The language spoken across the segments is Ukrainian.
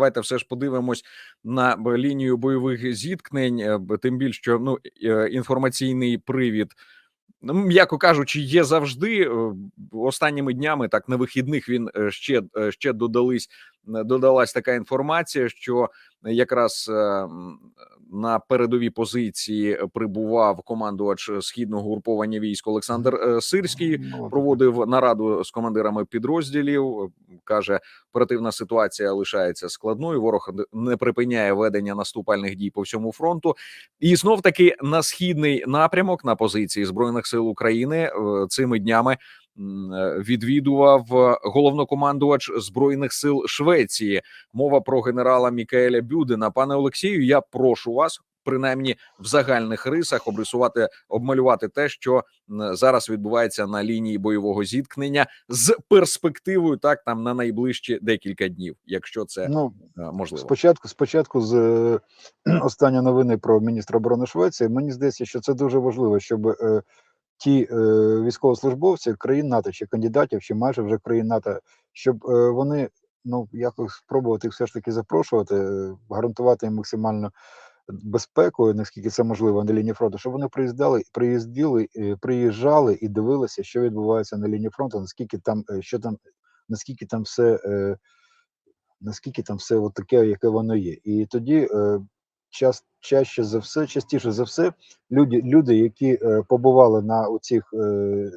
Давайте все ж подивимось на лінію бойових зіткнень. е, Тим більше, що ну е, інформаційний привід, ну м'яко кажучи, є завжди. Е, Останніми днями, так на вихідних, він ще ще додались додалась така інформація, що якраз на передові позиції прибував командувач східного угруповання військ Олександр Сирський проводив нараду з командирами підрозділів. Каже, оперативна ситуація лишається складною. Ворог не припиняє ведення наступальних дій по всьому фронту. І знов таки на східний напрямок на позиції збройних сил України е, цими днями е, відвідував е, головнокомандувач збройних сил Швеції. Мова про генерала Мікаеля Бюдена. Пане Олексію, я прошу вас. Принаймні в загальних рисах обрисувати, обмалювати те, що зараз відбувається на лінії бойового зіткнення з перспективою, так там на найближчі декілька днів, якщо це ну е, можливо. спочатку, спочатку з останні новини про міністра оборони Швеції. Мені здається, що це дуже важливо, щоб е, ті е, військовослужбовці країн НАТО чи кандидатів, чи майже вже країн НАТО, щоб е, вони ну якось спробувати їх все ж таки запрошувати, е, гарантувати їм максимальну безпеку, наскільки це можливо на лінії фронту, щоб вони приїздили, приїздили, е, приїжджали і дивилися, що відбувається на лінії фронту, наскільки там, е, що там, наскільки там все. Е, наскільки там все от таке, яке воно є. І тоді час, чаще за все, частіше за все, люди, люди які побували на оцих е,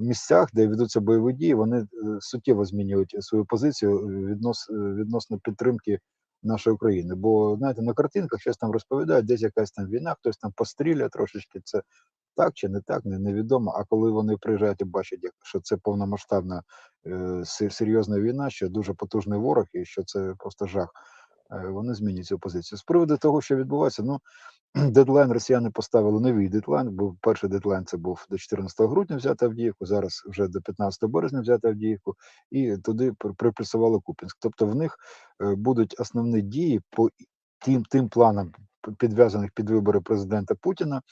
місцях, де ведуться бойові дії, вони суттєво змінюють свою позицію віднос, відносно підтримки нашої України. Бо знаєте, на картинках щось там розповідають, десь якась там війна, хтось там постріляє трошечки. Це так чи не так, не, невідомо. А коли вони приїжджають і бачать, що це повномасштабна е, серйозна війна, що дуже потужний ворог, і що це просто жах. Е, Вони змінять цю позицію. З приводу того, що відбувається, ну дедлайн росіяни поставили новий дедлайн. бо перший дедлайн це був до 14 грудня взяти Авдіївку, зараз вже до 15 березня взяти Авдіївку, і туди при- приплюсували Купінськ. Тобто в них е, будуть основні дії по тим, тим планам, підв'язаних під вибори президента Путіна.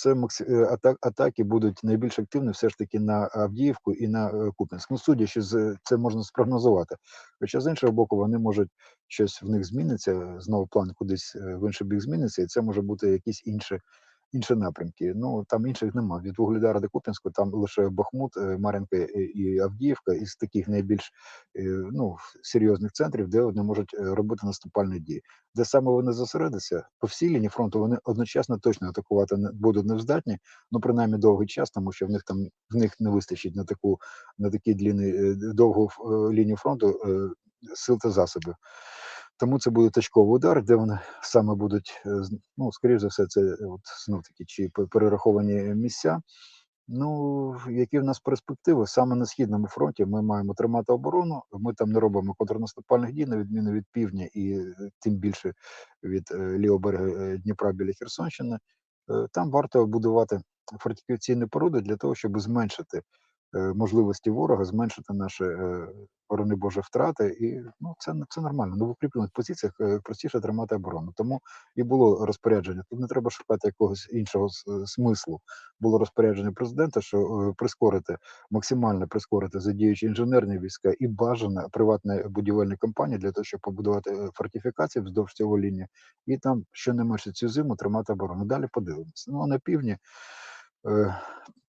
Це е, атак, атаки будуть найбільш активні все ж таки на Авдіївку і на е, Куп'янськ. Ну, судячи з це можна спрогнозувати. Хоча з іншого боку, вони можуть щось в них зміниться, знову план кудись е, в інший бік зміниться, і це може бути якісь інші, інші напрямки. Ну там інших немає. Від Вугледара до Куп'янську там лише Бахмут, е, Мар'їнка і- Авдіївка із таких найбільш е, ну, серйозних центрів, де вони можуть е, робити наступальні дії де саме вони зосередяться, по всій лінії фронту вони одночасно точно атакувати будуть не здатні, ну принаймні довгий час, тому що в них там в них не вистачить на таку на такі длінні, е, довгу лінію фронту сил та засобів. Тому це буде точковий удар, де вони саме будуть, е, ну, скоріш за все, це е, от знов таки чи перераховані місця. Ну, які в нас перспективи саме на східному фронті ми маємо тримати оборону. Ми там не робимо контрнаступальних дій, на відміну від півдня, і е, тим більше від лівого Дніпра біля Херсонщини. Там варто будувати фортифікаційні породи для того, щоб зменшити можливості ворога, зменшити наші е, борони Боже втрати. І ну це це нормально. Ну в укріплених позиціях е, простіше тримати оборону. Тому і було розпорядження. Тут не треба шукати якогось іншого е, смислу було розпорядження президента, що е, прискорити максимально прискорити задіючи інженерні війська і бажана приватна будівельна компанія для того, щоб побудувати е, фортифікації вздовж цього лінії, і там щонайменше цю зиму тримати оборону. Далі подивимося. Ну а на півдні. Е,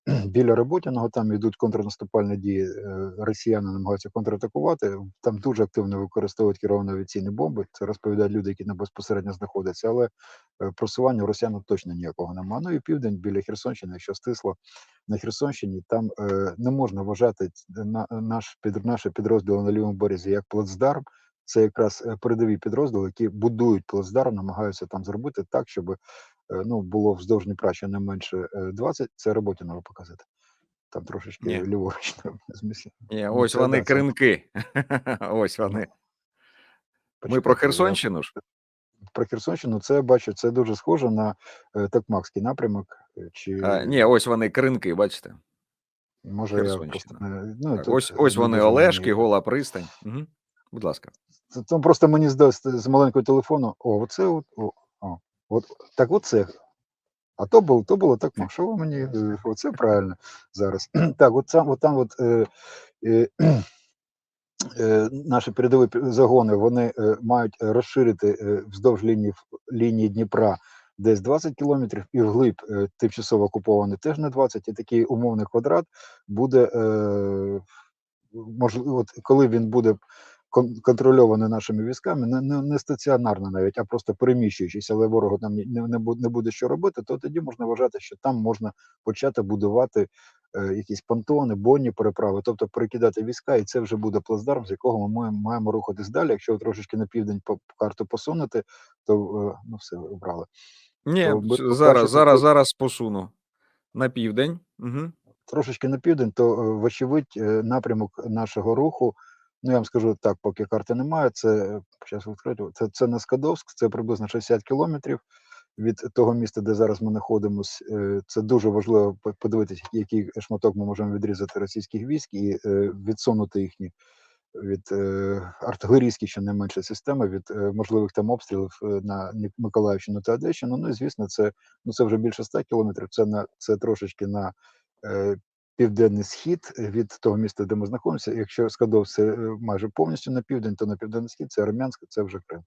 Біля Роботяного там йдуть контрнаступальні дії. е, Росіяни намагаються контратакувати. Там дуже активно використовують керовані авіаційні бомби. Це розповідають люди, які не безпосередньо знаходяться. Але е, просування росіян точно ніякого немає. Ну і південь біля Херсонщини, якщо стисло на Херсонщині, там не можна вважати наш під наші підрозділи на лівому березі як плацдарм. Це якраз передові підрозділи, які будують плацдарм, намагаються там зробити так, щоб ну було вздовж Дніпра ще не менше е, 20. Це роботі треба показати. Там трошечки Ні. ліворуч. Ні, Ну, ось вони да, кринки. Ось вони. Ми про Херсонщину ж. Про Херсонщину це бачу, це дуже схоже на е, Токмакський напрямок. е, Чи А, ні, ось вони кринки, бачите. може я просто ну тут ось ось вони Олешки, мені- гола пристань. Угу. Будь ласка. Це там просто мені здається з маленького телефону. О, оце от, о, о, от так, оце. А то було, то було так. Що ви мені? Оце правильно зараз. Так, от там, от там, от е, е, е, наші передові загони вони е, мають розширити е, вздовж лінії лінії Дніпра десь 20 кілометрів, і вглиб е, тимчасово окупований теж не 20, і такий умовний квадрат буде е, можливо, от коли він буде контрольований нашими військами, не, не, не стаціонарно навіть, а просто переміщуючись, але ворогу там не, не, бу- не буде що робити, то тоді можна вважати, що там можна почати будувати е, якісь понтони, бонні переправи, тобто перекидати війська, і це вже буде плацдарм, з якого ми маємо, маємо рухатись далі. Якщо трошечки на південь по по карту посунути, то е, ну все обрали. Ні, То ми з- покраще зараз, зараз, зараз посуну на південь. Угу. трошечки на південь, то е, вочевидь е, напрямок нашого руху. Ну я вам скажу так, поки карти немає. Це зараз відкрити. Це, це на Скадовськ, це приблизно 60 кілометрів від того міста, де зараз ми знаходимося. Це дуже важливо подивитися, який шматок ми можемо відрізати російських військ і е, відсунути їхні від е, артилерійські щонайменше системи від е, можливих там обстрілів е, на Миколаївщину та Одещину. Ну і звісно, це ну це вже більше 100 кілометрів. Це на це трошечки на е, південний схід від того міста, де ми знаходимося. Якщо Скадов це е, майже повністю на південь, то на південний схід це Армянськ, це вже Крим.